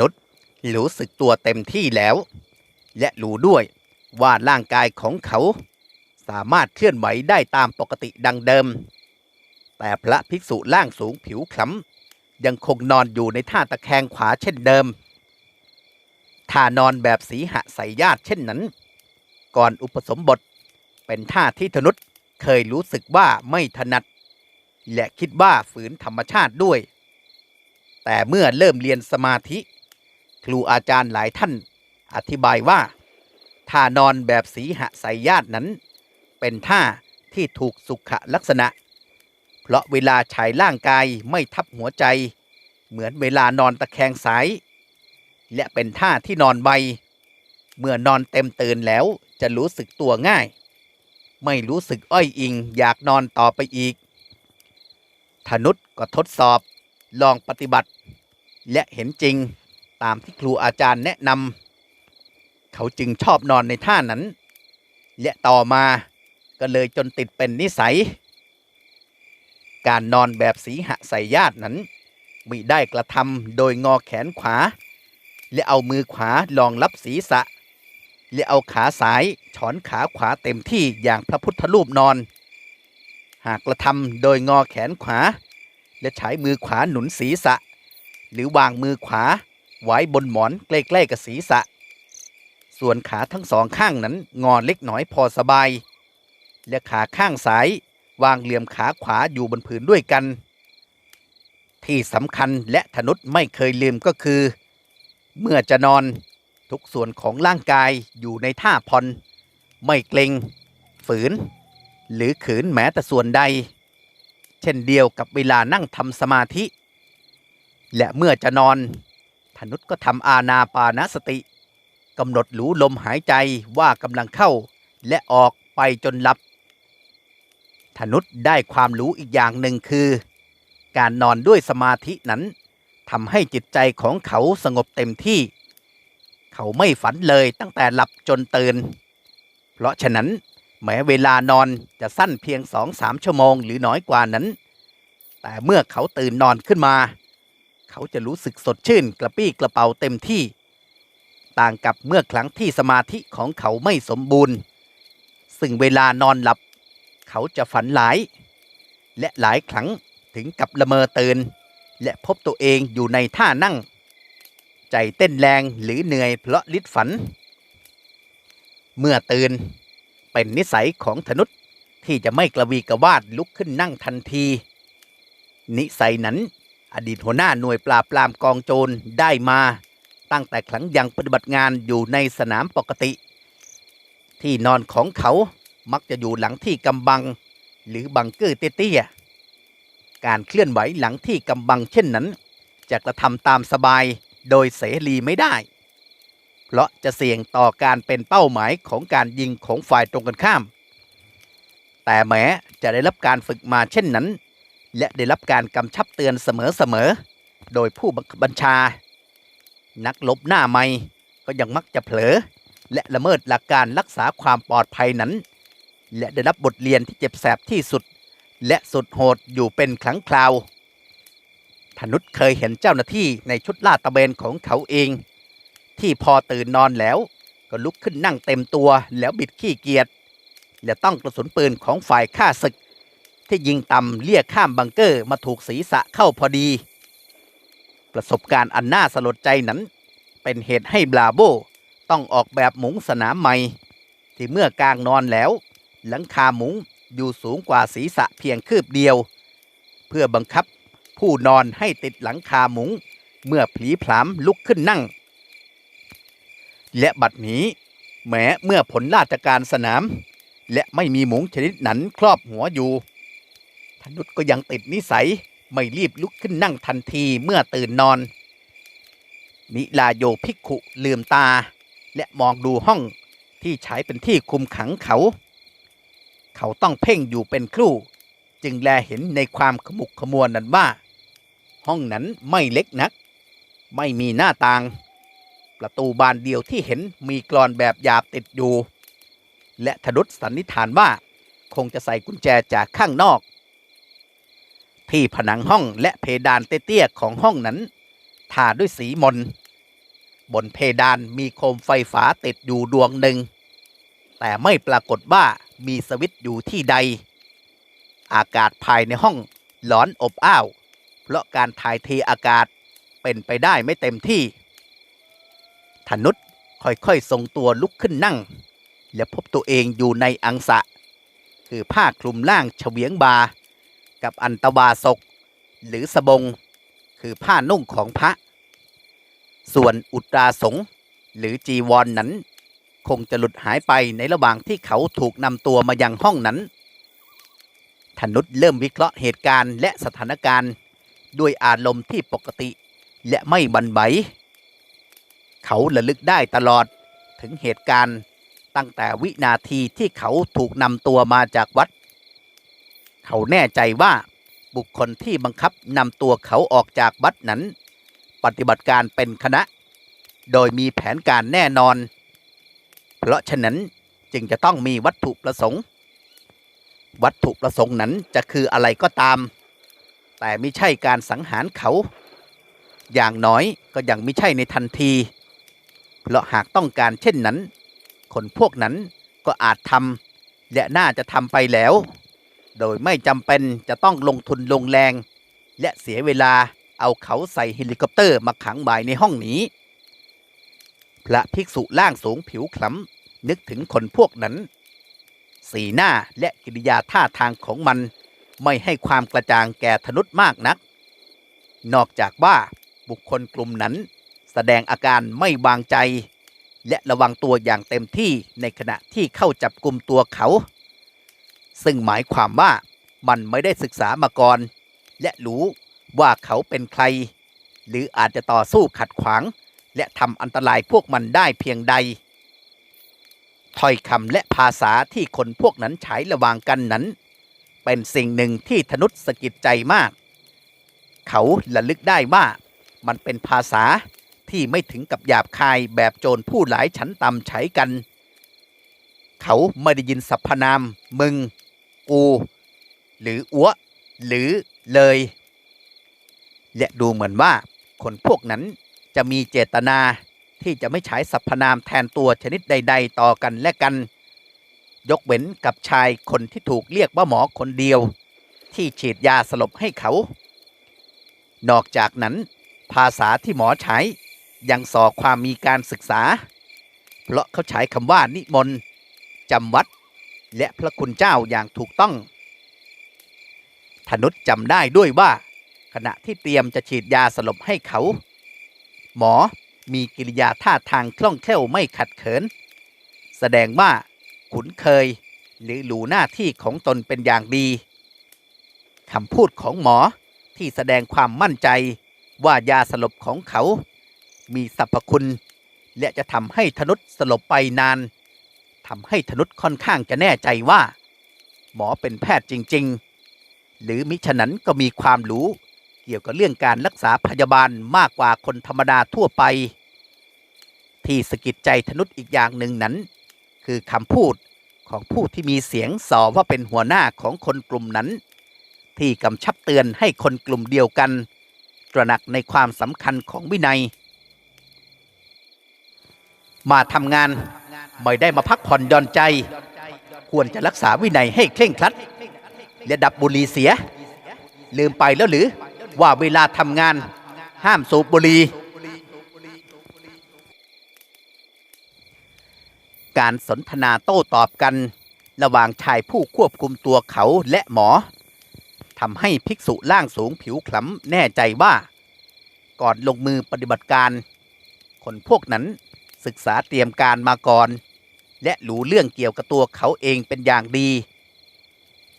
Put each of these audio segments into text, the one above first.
นุษย์รู้สึกตัวเต็มที่แล้ว และรู้ด้วยว่าร่างกายของเขา สามารถเคลื่อนไหวได้ตามปกติดังเดิม แต่พระภิกษุร่างสูงผิวคล้ำยังคงนอนอยู่ในท่าตะแคงขวาเช่นเดิมท่านอนแบบสีหสายญาติเช่นนั้น ก่อนอุปสมบทเป็นท่าที่ธนุษย์เคยรู้สึกว่าไม่ถนัด และคิดว่าฝืนธรรมชาติด้วย แต่เมื่อเริ่มเรียนสมาธิ ครูอาจารย์หลายท่านอธิบายว่าท่านอนแบบสีหสายญาตินั้น เป็นท่าที่ถูกสุขลักษณะ เพราะเวลาฉายร่างกายไม่ทับหัวใจ เหมือนเวลานอนตะแคงสาย และเป็นท่าที่นอนใบ เมื่อนอนเต็มตื่นแล้วจะรู้สึกตัวง่าย ไม่รู้สึกอ้อยอิงอยากนอนต่อไปอีกธนุษก็ทดสอบ ลองปฏิบัติ และเห็นจริง ตามที่ครูอาจารย์แนะนำเขาจึงชอบนอนในท่านั้น และต่อมาก็เลยจนติดเป็นนิสัย การนอนแบบสีหสายญาตินั้นมิได้กระทำโดยงอแขนขวา และเอามือขวารองรับศีรษะ และเอาขาซ้ายฉอนขาขวาเต็มที่อย่างพระพุทธรูปนอน หากกระทำโดยงอแขนขวา และใช้มือขวาหนุนศีรษะ หรือวางมือขวา ไว้บนหมอนใกล้ๆกับศีรษะ ส่วนขาทั้งสองข้างนั้นงอเล็กน้อยพอสบาย และขาข้างซ้ายวางเหลี่ยมขาขวาอยู่บนผืนด้วยกัน ที่สำคัญและธนุษไม่เคยลืมก็คือ เมื่อจะนอนทุกส่วนของร่างกายอยู่ในท่าพอนไม่เกรงฝืน หรือขืนแม้แต่ส่วนใด เช่นเดียวกับเวลานั่งทำสมาธิ และเมื่อจะนอน ธนุษก็ทำอาณาปานสติกำหนดรู้ลมหายใจว่ากำลังเข้า และออกไปจนหลับ ธนุษได้ความรู้อีกอย่างหนึ่งคือ การนอนด้วยสมาธินั้นทำให้จิตใจของเขาสงบเต็มที่ เขาไม่ฝันเลยตั้งแต่หลับจนตื่น เพราะฉะนั้นแม้เวลานอนจะสั้นเพียงสองสามชั่วโมงหรือน้อยกว่านั้น แต่เมื่อเขาตื่นนอนขึ้นมา เขาจะรู้สึกสดชื่นกระปี้กระเป๋าเต็มที่ ต่างกับเมื่อครั้งที่สมาธิของเขาไม่สมบูรณ์ ซึ่งเวลานอนหลับ เขาจะฝันหลาย และหลายครั้งถึงกับละเมอตื่นและพบตัวเองอยู่ในท่านั่ง ใจเต้นแรงหรือเหนื่อยเพราะลิดฝัน เมื่อตื่นเป็นนิสัยของธนุษที่จะไม่กระวีกระวาดลุกขึ้นนั่งทันที นิสัยนั้น อดีตหัวหน้าหน่วยปราบปรามกองโจรได้มา ตั้งแต่ครั้งยังปฏิบัติงานอยู่ในสนามปกติ ที่นอนของเขามักจะอยู่หลังที่กำบัง หรือบังเกอร์เตี้ยๆการเคลื่อนไหวหลังที่กำบังเช่นนั้น จะกระทำตามสบายโดยเสรีไม่ได้ เพราะจะเสี่ยงต่อการเป็นเป้าหมายของการยิงของฝ่ายตรงกันข้าม แต่แม้จะได้รับการฝึกมาเช่นนั้น และได้รับการกำชับเตือนเสมอๆ โดยผู้บัญชา นักลบหน้าไม่ก็ยังมักจะเผลอ และละเมิดหลักการรักษาความปลอดภัยนั้น และได้รับบทเรียนที่เจ็บแสบที่สุด และสุดโหดอยู่เป็นครั้งคราวธนุษเคยเห็นเจ้าหน้าที่ในชุดลาดตระเวนของเขาเอง ที่พอตื่นนอนแล้ว ก็ลุกขึ้นนั่งเต็มตัวแล้วบิดขี้เกียจและต้องกระสุนปืนของฝ่ายข้าศึก ที่ยิงต่ำเลี่ยข้ามบังเกอร์มาถูกศีรษะเข้าพอดี ประสบการณ์อันน่าสลดใจนั้น เป็นเหตุให้บลาโบต้องออกแบบหมุงสนามใหม่ ที่เมื่อกลางนอนแล้ว หลังคาหมุงอยู่สูงกว่าศีรษะเพียงคืบเดียว เพื่อบังคับผู้นอนให้ติดหลังคาหมุง เมื่อผีผลามลุกขึ้นนั่ง และบัดนี้แม้เมื่อผลราชการสนาม และไม่มีหมุงชนิดหนันครอบหัวอยู่ ธนุษก็ยังติดนิสัย ไม่รีบลุกขึ้นนั่งทันทีเมื่อตื่นนอน นิลาโยภิกขุลืมตา และมองดูห้องที่ใช้เป็นที่คุมขังเขา เขาต้องเพ่งอยู่เป็นครู่ จึงแลเห็นในความขมุกขมัวนั้นว่า ห้องนั้นไม่เล็กนัก ไม่มีหน้าต่าง ประตูบานเดียวที่เห็นมีกรอนแบบหยาบติดอยู่ และธนุษสันนิษฐานว่า คงจะใส่กุญแจจากข้างนอก ที่ผนังห้องและเพดานเตี้ยๆของห้องนั้นทาด้วยสีมน บนเพดานมีโคมไฟฟ้าติดอยู่ดวงหนึ่ง แต่ไม่ปรากฏว่ามีสวิตช์อยู่ที่ใด อากาศภายในห้องร้อนอบอ้าว เพราะการถ่ายเทอากาศเป็นไปได้ไม่เต็มที่ธนุษค่อยๆทรงตัวลุกขึ้นนั่ง และพบตัวเองอยู่ในอังสะ คือผ้าคลุมล่างเฉวียงบา กับอันตวาศกหรือสบง คือผ้านุ่งของพระ ส่วนอุตราสงหรือจีวรนนั้น คงจะหลุดหายไปในระหว่างที่เขาถูกนำตัวมายังห้องนั้นธนุษเริ่มวิเคราะห์เหตุการณ์และสถานการณ์ด้วยอารมณ์ที่ปกติ และไม่บันไหวเขาระลึกได้ตลอดถึงเหตุการณ์ตั้งแต่วินาทีที่เขาถูกนำตัวมาจากวัด เขาแน่ใจว่าบุคคลที่บังคับนำตัวเขาออกจากวัดนั้น ปฏิบัติการเป็นคณะ โดยมีแผนการแน่นอน เพราะฉะนั้นจึงจะต้องมีวัตถุประสงค์ วัตถุประสงค์นั้นจะคืออะไรก็ตาม แต่ไม่ใช่การสังหารเขา อย่างน้อยก็ยังไม่ใช่ในทันที เพราะหากต้องการเช่นนั้น คนพวกนั้นก็อาจทำและน่าจะทำไปแล้ว โดยไม่จำเป็นจะต้องลงทุนลงแรง และเสียเวลาเอาเขาใส่เฮลิคอปเตอร์มาขังบ่ายในห้องนี้ พระภิกษุล่างสูงผิวคล้ำนึกถึงคนพวกนั้น สีหน้าและกิริยาท่าทางของมัน ไม่ให้ความกระจ่างแก่ธนุษมากนัก นอกจากว่าบุคคลกลุ่มนั้น แสดงอาการไม่วางใจ และระวังตัวอย่างเต็มที่ในขณะที่เข้าจับกลุ่มตัวเขา ซึ่งหมายความว่ามันไม่ได้ศึกษามาก่อน และรู้ว่าเขาเป็นใคร หรืออาจจะต่อสู้ขัดขวาง และทำอันตรายพวกมันได้เพียงใดถ้อยคำและภาษาที่คนพวกนั้นใช้ระหว่างกันนั้น เป็นสิ่งหนึ่งที่ธนุษสกิดใจมาก เขาระลึกได้ว่ามันเป็นภาษาที่ไม่ถึงกับหยาบคายแบบโจรผู้หลายชั้นต่ำใช้กัน เขาไม่ได้ยินสรรพนามมึงู หรืออัวหรือเลย และดูเหมือนว่าคนพวกนั้นจะมีเจตนาที่จะไม่ใช้สรรพนามแทนตัวชนิดใด ๆ ต่อกันและกัน ยกเว้นกับชายคนที่ถูกเรียกว่าหมอคนเดียว ที่ฉีดยาสลบให้เขา นอกจากนั้น ภาษาที่หมอใช้ยังสอความมีการศึกษา เพราะเขาใช้คำว่านิมนต์จำวัด และพระคุณเจ้าอย่างถูกต้อง ธนุษจำได้ด้วยว่า ขณะที่เตรียมจะฉีดยาสลบให้เขา หมอมีกิริยาท่าทางคล่องแคล่วไม่ขัดเขิน แสดงว่าขุนเคยหรือหลูหน้าที่ของตนเป็นอย่างดีคำพูดของหมอที่แสดงความมั่นใจว่ายาสลบของเขา มีสรรพคุณ และจะทำให้ธนุษสลบไปนาน ทำให้ธนุษค่อนข้างจะแน่ใจว่า หมอเป็นแพทย์จริง ๆ หรือมิฉะนั้นก็มีความรู้ เกี่ยวกับเรื่องการรักษาพยาบาลมากกว่าคนธรรมดาทั่วไป ที่สะกิดใจธนุษอีกอย่างหนึ่งนั้น คือคำพูดของผู้ที่มีเสียงสอว่าเป็นหัวหน้าของคนกลุ่มนั้น ที่กำชับเตือนให้คนกลุ่มเดียวกัน ตระหนักในความสำคัญของวินัย มาทำงาน ไม่ได้มาพักผ่อนหย่อนใจ ควรจะรักษาวินัยให้เคร่งครัดและดับบุหรี่เสีย ลืมไปแล้วหรือว่าเวลาทำงานห้ามสูบบุหรี่การสนทนาโต้ตอบกัน ระหว่างชายผู้ควบคุมตัวเขาและหมอทำให้ภิกษุล่างสูงผิวคล้ำแน่ใจว่า ก่อนลงมือปฏิบัติการ คนพวกนั้นศึกษาเตรียมการมาก่อน และรู้เรื่องเกี่ยวกับตัวเขาเองเป็นอย่างดี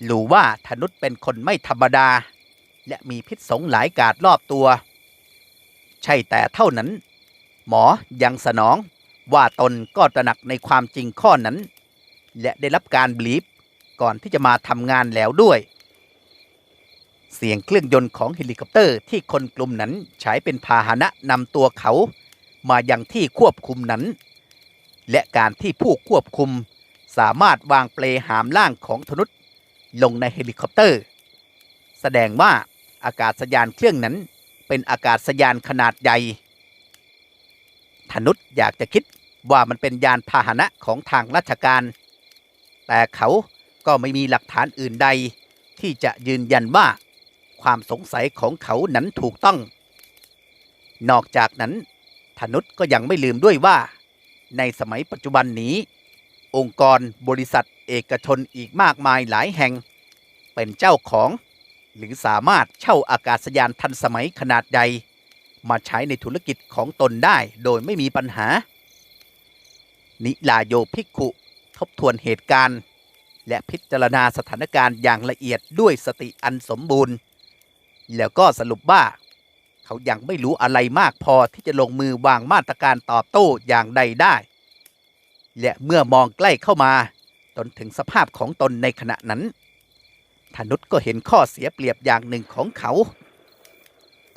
รู้ว่าธนุษเป็นคนไม่ธรรมดา และมีพิษสงหลายกาดรอบตัว ใช่แต่เท่านั้น หมอยังสนองว่าตนก็ตระหนักในความจริงข้อนั้น และได้รับการบลีฟก่อนที่จะมาทำงานแล้วด้วย เสียงเครื่องยนต์ของเฮลิคอปเตอร์ที่คนกลุ่มนั้นใช้เป็นพาหนะนำตัวเขา มายังที่ควบคุมนั้น และการที่ผู้ควบคุมสามารถวางเปลหามล่างของธนุษลงในเฮลิคอปเตอร์ แสดงว่าอากาศยานเครื่องนั้นเป็นอากาศยานขนาดใหญ่ธนุษอยากจะคิดว่ามันเป็นยานพาหนะของทางราชการ แต่เขาก็ไม่มีหลักฐานอื่นใด ที่จะยืนยันว่า ความสงสัยของเขานั้นถูกต้อง นอกจากนั้นธนุษก็ยังไม่ลืมด้วยว่า ในสมัยปัจจุบันนี้ องค์กรบริษัทเอกชนอีกมากมายหลายแห่ง เป็นเจ้าของ หรือสามารถเช่าอากาศยานทันสมัยขนาดใหญ่มาใช้ในธุรกิจของตนได้โดยไม่มีปัญหา นิลาโยภิกขุทบทวนเหตุการณ์ และพิจารณาสถานการณ์อย่างละเอียดด้วยสติอันสมบูรณ์ แล้วก็สรุปว่า เขายังไม่รู้อะไรมากพอที่จะลงมือวางมาตรการตอบโต้อย่างใดได้ และเมื่อมองใกล้เข้ามาจนถึงสภาพของตนในขณะนั้นธนุษก็เห็นข้อเสียเปรียบอย่างหนึ่งของเขา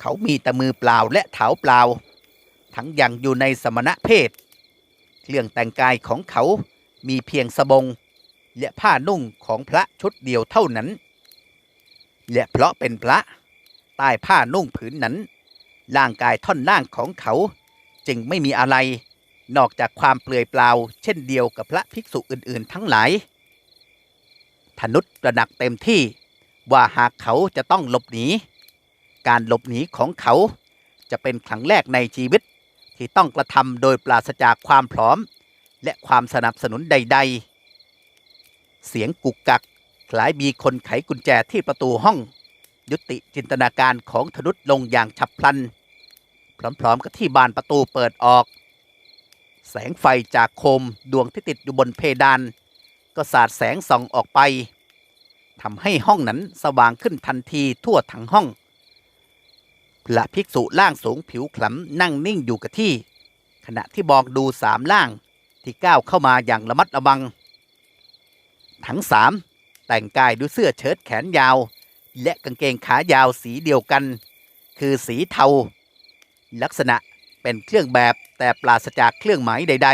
เขามีแต่มือเปล่าและเท้าเปล่า ทั้งยังอยู่ในสมณะเพศ เครื่องแต่งกายของเขามีเพียงสบง และผ้านุ่งของพระชุดเดียวเท่านั้น และเพราะเป็นพระใต้ผ้านุ่งผืนนั้น ร่างกายท่อนล่างของเขา จึงไม่มีอะไร นอกจากความเปลือยเปล่า เช่นเดียวกับพระภิกษุอื่นๆ ทั้งหลายธนุษตระหนักเต็มที่ว่าหากเขาจะต้องหลบหนี การหลบหนีของเขา จะเป็นครั้งแรกในชีวิต ที่ต้องกระทำโดยปราศจากความพร้อม และความสนับสนุนใด ๆ เสียงกุกกักคล้ายมีคนไขกุญแจที่ประตูห้อง ยุติจินตนาการของธนุษลงอย่างฉับพลัน พร้อมๆกับที่บานประตูเปิดออก แสงไฟจากโคมดวงที่ติดอยู่บนเพดาน ก็สาดแสงส่องออกไปทำให้ห้องนั้นสว่างขึ้นทันทีทั่วทั้งห้องพระภิกษุล่างสูงผิวขลำนั่งนิ่งอยู่กับที่ ขณะที่มองดูสามล่างที่ก้าวเข้ามาอย่างระมัดระวัง ทั้งสามแต่งกายด้วยเสื้อเชิ้ตแขนยาว และกางเกงขายาวสีเดียวกัน คือสีเทา ลักษณะเป็นเครื่องแบบแต่ปราศจากเครื่องหมายใด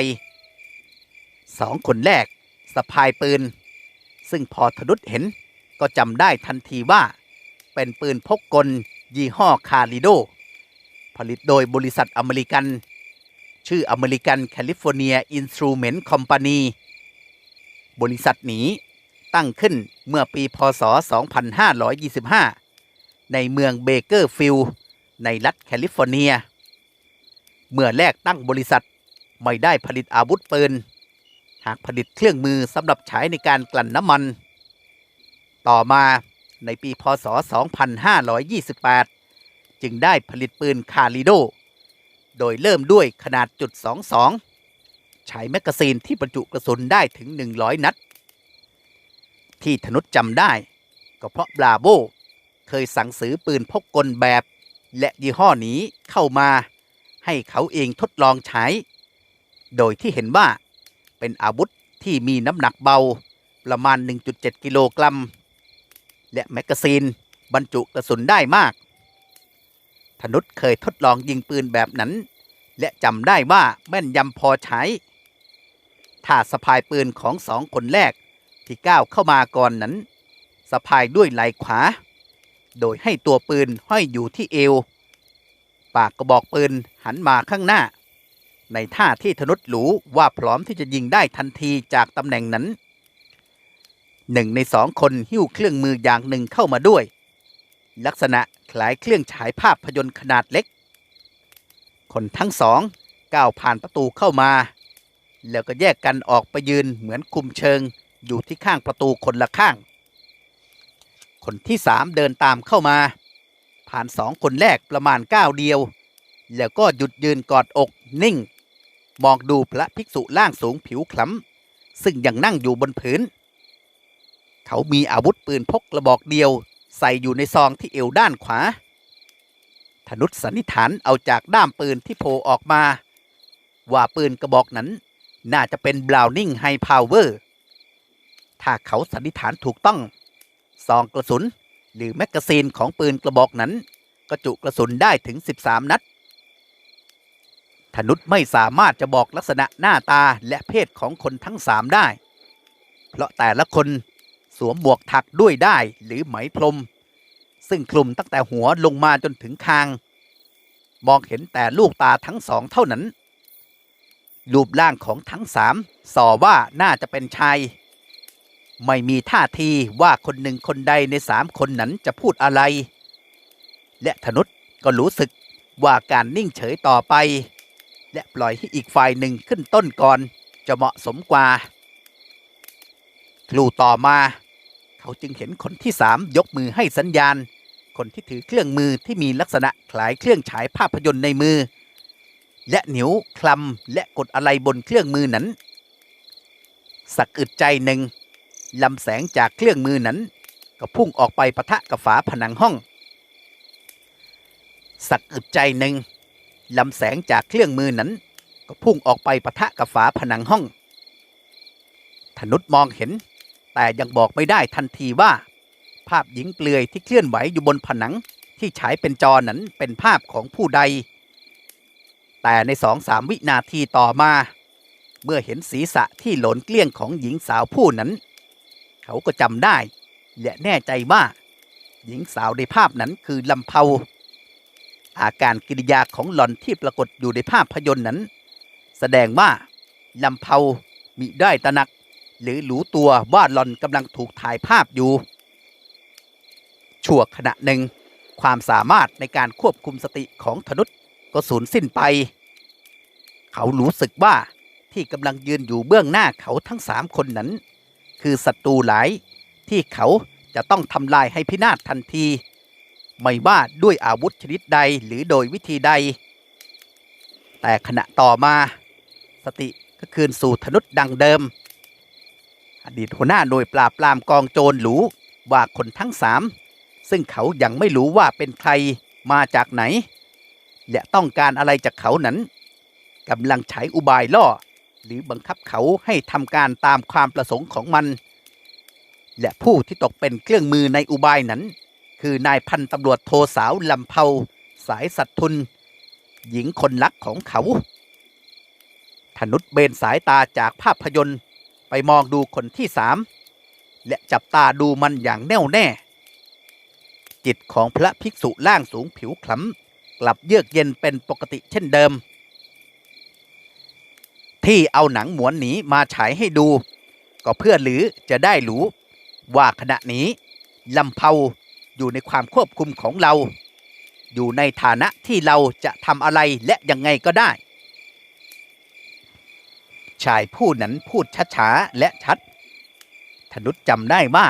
ๆ สองคนแรกสะพายปืน ซึ่งพอธนุษเห็นก็จำได้ทันทีว่า เป็นปืนพกกลยี่ห้อคาริโด ผลิตโดยบริษัทอเมริกัน ชื่ออเมริกันแคลิฟอร์เนียอินสตรูเมนต์คอมพานีบริษัทนี้ ตั้งขึ้นเมื่อปีพศ 2525 ในเมืองเบเกอร์ฟิลด์ในรัฐแคลิฟอร์เนีย เมื่อแรกตั้งบริษัทไม่ได้ผลิตอาวุธปืน หากผลิตเครื่องมือสำหรับใช้ในการกลั่นน้ำมัน ต่อมาในปีพศ 2528 จึงได้ผลิตปืนคาริโด โดยเริ่มด้วยขนาดจุด22 ใช้แมกกาซีนที่บรรจุกระสุนได้ถึง 100 นัด ที่ธนุษจำได้ ก็เพราะบราโบเคยสั่งซื้อปืนพกกลแบบ และยี่ห้อนี้เข้ามา ให้เขาเองทดลองใช้ โดยที่เห็นว่าเป็นอาวุธที่มีน้ำหนักเบาประมาณ 1.7 กิโลกรัม และแมกกาซีนบรรจุกระสุนได้มาก ธนุษเคยทดลองยิงปืนแบบนั้น และจำได้ว่าแม่นยำพอใช้ ถ้าสะพายปืนของสองคนแรก ที่ก้าวเข้ามาก่อนนั้นสะพายด้วยไหล่ขวา โดยให้ตัวปืนห้อยอยู่ที่เอว ปากกระบอกปืนหันมาข้างหน้า ในท่าที่ธนุษรู้ว่าพร้อมที่จะยิงได้ทันทีจากตำแหน่งนั้นหนึ่งในสองคนหิ้วเครื่องมืออย่างหนึ่งเข้ามาด้วย ลักษณะคล้ายเครื่องฉายภาพยนตร์ขนาดเล็ก คนทั้งสองก้าวผ่านประตูเข้ามา แล้วก็แยกกันออกไปยืนเหมือนคุมเชิง อยู่ที่ข้างประตูคนละข้าง คนที่สามเดินตามเข้ามา ผ่านสองคนแรกประมาณก้าวเดียว แล้วก็หยุดยืนกอดอกนิ่ง มองดูพระภิกษุล่างสูงผิวคล้ำซึ่งยังนั่งอยู่บนพื้น เขามีอาวุธปืนพกกระบอกเดียว ใส่อยู่ในซองที่เอวด้านขวาธนุษสันนิษฐานเอาจากด้ามปืนที่โผล่ออกมา ว่าปืนกระบอกนั้นน่าจะเป็นบราวนิงไฮพาวเวอร์ ถ้าเขาสันนิษฐานถูกต้อง ซองกระสุน หรือแมกกาซีนของปืนกระบอกนั้น ก็จุกระสุนได้ถึง 13 นัดธนุษไม่สามารถจะบอกลักษณะหน้าตาและเพศของคนทั้งสามได้ เพราะแต่ละคนสวมหมวกถักด้วยได้หรือไหมพรม ซึ่งคลุมตั้งแต่หัวลงมาจนถึงคาง มองเห็นแต่ลูกตาทั้งสองเท่านั้น รูปร่างของทั้งสามส่อว่าน่าจะเป็นชาย ไม่มีท่าทีว่าคนหนึ่งคนใดในสามคนนั้นจะพูดอะไร และธนุษก็รู้สึกว่าการนิ่งเฉยต่อไป และปล่อยให้อีกฝ่ายหนึ่งขึ้นต้นก่อนจะเหมาะสมกว่า ครูต่อมา เขาจึงเห็นคนที่สามยกมือให้สัญญาณ คนที่ถือเครื่องมือที่มีลักษณะคล้ายเครื่องฉายภาพยนตร์ในมือ และนิ้วคลำและกดอะไรบนเครื่องมือนั้น สักอึดใจหนึ่ง ลำแสงจากเครื่องมือนั้น ก็พุ่งออกไปปะทะกับฝาผนังห้อง สักอึดใจหนึ่งลำแสงจากเครื่องมือนั้น ก็พุ่งออกไปปะทะกับฝาผนังห้องธนุษมองเห็น แต่ยังบอกไม่ได้ทันทีว่า ภาพหญิงเปลือยที่เคลื่อนไหวอยู่บนผนังที่ฉายเป็นจอนั้นเป็นภาพของผู้ใด แต่ในสองสามวินาทีต่อมา เมื่อเห็นศีรษะที่หลนเกลี้ยงของหญิงสาวผู้นั้น เขาก็จำได้ และแน่ใจว่า หญิงสาวในภาพนั้นคือลำเพาอาการกิริยาของหล่อนที่ปรากฏอยู่ในภาพยนตร์นั้น แสดงว่าลำเพามิได้ตระหนัก หรือรู้ตัวว่าหล่อนกำลังถูกถ่ายภาพอยู่ชั่วขณะหนึ่ง ความสามารถในการควบคุมสติของธนุษก็สูญสิ้นไป เขารู้สึกว่าที่กำลังยืนอยู่เบื้องหน้าเขาทั้งสามคนนั้น คือศัตรูหลาย ที่เขาจะต้องทำลายให้พินาศทันที ไม่ว่าด้วยอาวุธชนิดใดหรือโดยวิธีใด แต่ขณะต่อมา สติก็คืนสู่ธนุษดังเดิม อดีตหัวหน้าหน่วยปราบปรามกองโจรหรูว่าคนทั้งสามซึ่งเขายังไม่รู้ว่าเป็นใครมาจากไหน และต้องการอะไรจากเขานั้นกำลังใช้อุบายล่อ หรือบังคับเขาให้ทำการตามความประสงค์ของมัน และผู้ที่ตกเป็นเครื่องมือในอุบายนั้น คือนายพันตำรวจโทสาวลำเพาสายสัตทุน หญิงคนรักของเขาธนุษเบนสายตาจากภาพยนตร์ไปมองดูคนที่สามและจับตาดูมันอย่างแน่วแน่ จิตของพระภิกษุล่างสูงผิวคล้ำกลับเยือกเย็นเป็นปกติเช่นเดิม ที่เอาหนังหมวนหนีมาฉายให้ดู ก็เพื่อหรือจะได้รู้ว่าขณะนี้ลำเพาอยู่ในความควบคุมของเรา อยู่ในฐานะที่เราจะทำอะไรและยังไงก็ได้ ชายผู้นั้นพูดช้าๆและชัด ธนุษจำได้ว่า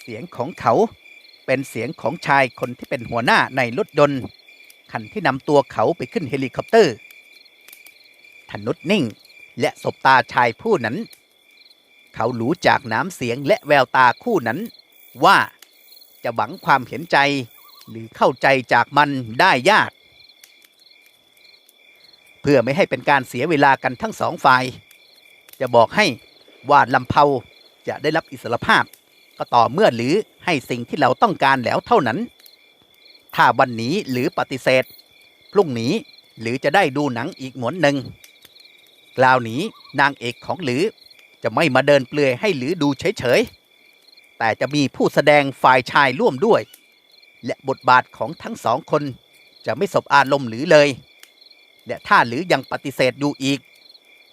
เสียงของเขาเป็นเสียงของชายคนที่เป็นหัวหน้าในรถยนต์คันที่นำตัวเขาไปขึ้นเฮลิคอปเตอร์ธนุษนิ่ง และสบตาชายผู้นั้น เขารู้จากน้ำเสียงและแววตาคู่นั้น ว่าจะหวังความเห็นใจหรือเข้าใจจากมันได้ยาก เพื่อไม่ให้เป็นการเสียเวลากันทั้งสองฝ่าย จะบอกให้ว่าลำเพาจะได้รับอิสรภาพ ก็ต่อเมื่อหรือให้สิ่งที่เราต้องการแล้วเท่านั้น ถ้าวันนี้หรือปฏิเสธ พรุ่งนี้หรือจะได้ดูหนังอีกหมวนหนึ่ง กล่าวนี้นางเอกของหรือจะไม่มาเดินเปลือยให้หรือดูเฉยๆ แต่จะมีผู้แสดงฝ่ายชายร่วมด้วย และบทบาทของทั้งสองคนจะไม่สบอารมณ์หรือเลย และถ้าหรือยังปฏิเสธอยู่อีก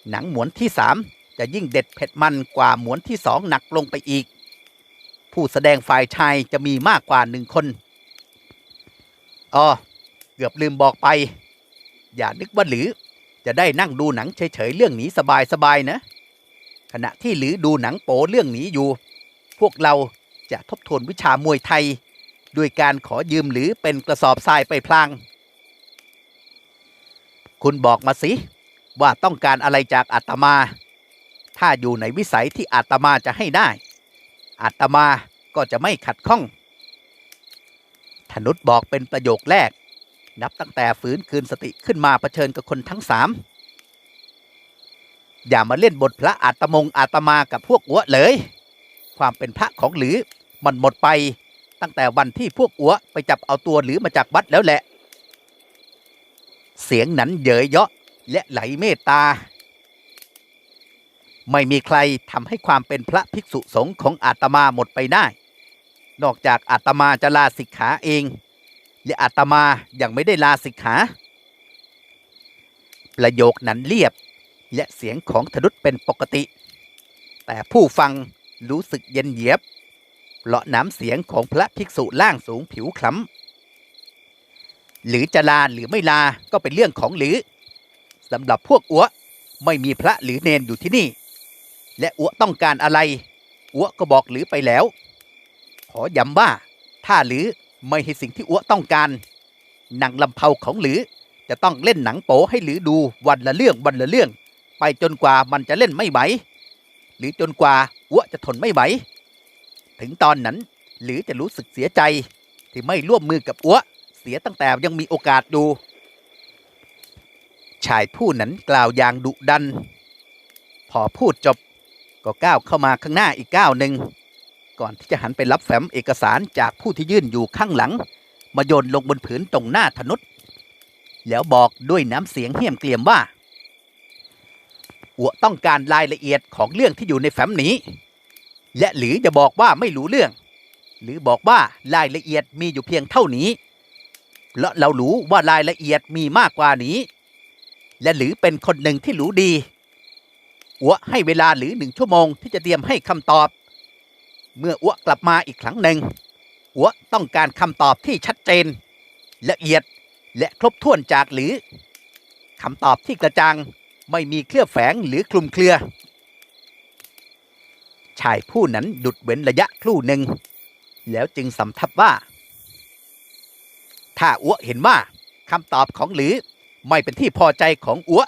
หนังหมวนที่สามจะยิ่งเด็ดเผ็ดมันกว่าหมวนที่สองหนักลงไปอีก ผู้แสดงฝ่ายชายจะมีมากกว่าหนึ่งคนอ๋อเกือบลืมบอกไป อย่านึกว่าหรือ จะได้นั่งดูหนังเฉยๆเรื่องนี้สบายๆนะ ขณะที่หรือดูหนังโป๊เรื่องนี้อยู่ พวกเราจะทบทวนวิชามวยไทย ด้วยการขอยืมหรือเป็นกระสอบทรายไปพลาง คุณบอกมาสิ ว่าต้องการอะไรจากอาตมา ถ้าอยู่ในวิสัยที่อาตมาจะให้ได้ อาตมาก็จะไม่ขัดข้องธนุษบอกเป็นประโยคแรก นับตั้งแต่ฟื้นคืนสติขึ้นมาเผชิญกับคนทั้งสามอย่ามาเล่นบทพระอาตมงอาตมากับพวกอัวเลย ความเป็นพระของหรือมันหมดไป ตั้งแต่วันที่พวกอัวไปจับเอาตัวหรือมาจากวัดแล้วแหละ เสียงนั้นเยยเยาะและไหลเมตตา ไม่มีใครทำให้ความเป็นพระภิกษุสงฆ์ของอาตมาหมดไปได้ นอกจากอาตมาจะลาสิกขาเอง และอาตมายังไม่ได้ลาสิกขา ประโยคนั้นเรียบและเสียงของธนุษเป็นปกติ แต่ผู้ฟังรู้สึกเย็นเยียบเพราะน้ำเสียงของพระภิกษุล่างสูงผิวคล้ำหรือจะลาหรือไม่ลาก็เป็นเรื่องของหรือสำหรับพวกอัวไม่มีพระหรือเนนอยู่ที่นี่ และอัวต้องการอะไรอัวก็บอกหรือไปแล้ว ขอย้ำว่าถ้าหรือ ไม่ให้สิ่งที่อัวต้องการ หนังลำเพาของหรือ จะต้องเล่นหนังโป๊ให้หรือดูวันละเรื่องวันละเรื่อง ไปจนกว่ามันจะเล่นไม่ไหวหรือจนกว่าอัวจะทนไม่ไหวถึงตอนนั้นหรือจะรู้สึกเสียใจที่ไม่ร่วมมือกับอัวเสียตั้งแต่ยังมีโอกาสดูชายผู้นั้นกล่าวอย่างดุดัน พอพูดจบก็ก้าวเข้ามาข้างหน้าอีกก้าวหนึ่ง ก่อนที่จะหันไปรับแฟ้มเอกสารจากผู้ที่ยื่นอยู่ข้างหลัง มาโยนลงบนผืนตรงหน้าธนุษแล้วบอกด้วยน้ำเสียงเหี้ยมเกลียมว่าอัวต้องการรายละเอียดของเรื่องที่อยู่ในแฟ้มนี้ และหรือจะบอกว่าไม่รู้เรื่อง หรือบอกว่ารายละเอียดมีอยู่เพียงเท่านี้และเรารู้ว่ารายละเอียดมีมากกว่านี้ และหรือเป็นคนหนึ่งที่รู้ดีอัวให้เวลาหรือหนึ่งชั่วโมงที่จะเตรียมให้คำตอบ เมื่ออัวกลับมาอีกครั้งหนึ่งอัวต้องการคำตอบที่ชัดเจน ละเอียดและครบถ้วนจากหรือคำตอบที่กระจ่างไม่มีเคลือบแฝงหรือคลุมเครือ ชายผู้นั้นหยุดเว้นระยะครู่หนึ่ง แล้วจึงสำทับว่า ถ้าอัวเห็นว่าคำตอบของหรือไม่เป็นที่พอใจของอัว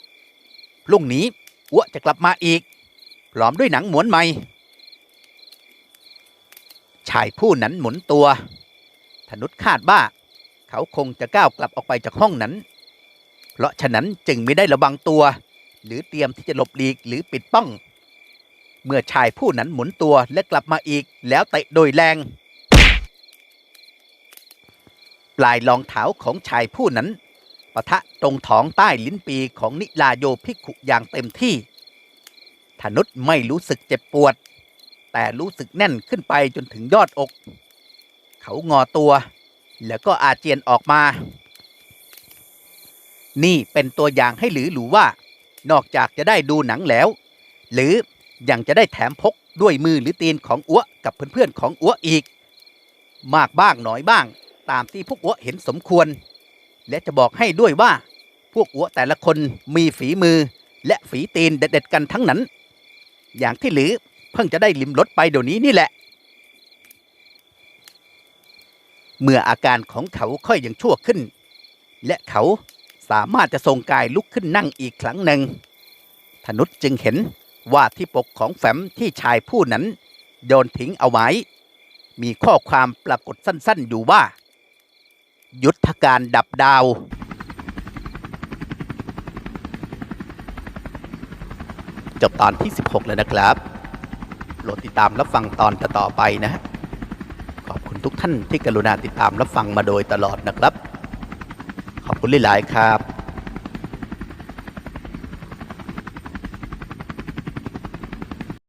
พรุ่งนี้อัวจะกลับมาอีก พร้อมด้วยหนังหมวนใหม่ ชายผู้นั้นหมุนตัวธนุษคาดว่าเขาคงจะก้าวกลับออกไปจากห้องนั้น เพราะฉะนั้นจึงไม่ได้ระวังตัว หรือเตรียมที่จะหลบหลีกหรือปิดป้อง เมื่อชายผู้นั้นหมุนตัวและกลับมาอีกแล้วเตะโดยแรง ปลายรองเท้าของชายผู้นั้นปะทะตรงท้องใต้ลิ้นปีของนิลาโยภิกขุอย่างเต็มที่ธนุษไม่รู้สึกเจ็บปวด แต่รู้สึกแน่นขึ้นไปจนถึงยอดอก เขางอตัว แล้วก็อาเจียนออกมา นี่เป็นตัวอย่างให้หรือหรูว่า นอกจากจะได้ดูหนังแล้ว หรือยังจะได้แถมพกด้วยมือหรือตีนของอัวกับเพื่อนๆของอัวอีก มากบ้างน้อยบ้าง ตามที่พวกอัวเห็นสมควร และจะบอกให้ด้วยว่า พวกอัวแต่ละคนมีฝีมือและฝีตีนเด็ดๆกันทั้งนั้น อย่างที่หรือ เพิ่งจะได้ลิมรสไปเดี๋ยวนี้นี่แหละ เมื่ออาการของเขาค่อยยังชั่วขึ้น และเขาสามารถจะทรงกายลุกขึ้นนั่งอีกครั้งหนึ่งธนุษจึงเห็นว่าที่ปกของแฟ้มที่ชายผู้นั้นโยนทิ้งเอาไว้ มีข้อความปรากฏสั้นๆอยู่ว่า ยุทธการดับดาว จบตอนที่ 16 แล้วนะครับ โปรดติดตามรับฟังตอนต่อไปนะฮะขอบคุณทุกท่านที่กรุณาติดตามรับฟังมาโดยตลอดนะครับ ขอบคุณหลายๆครับ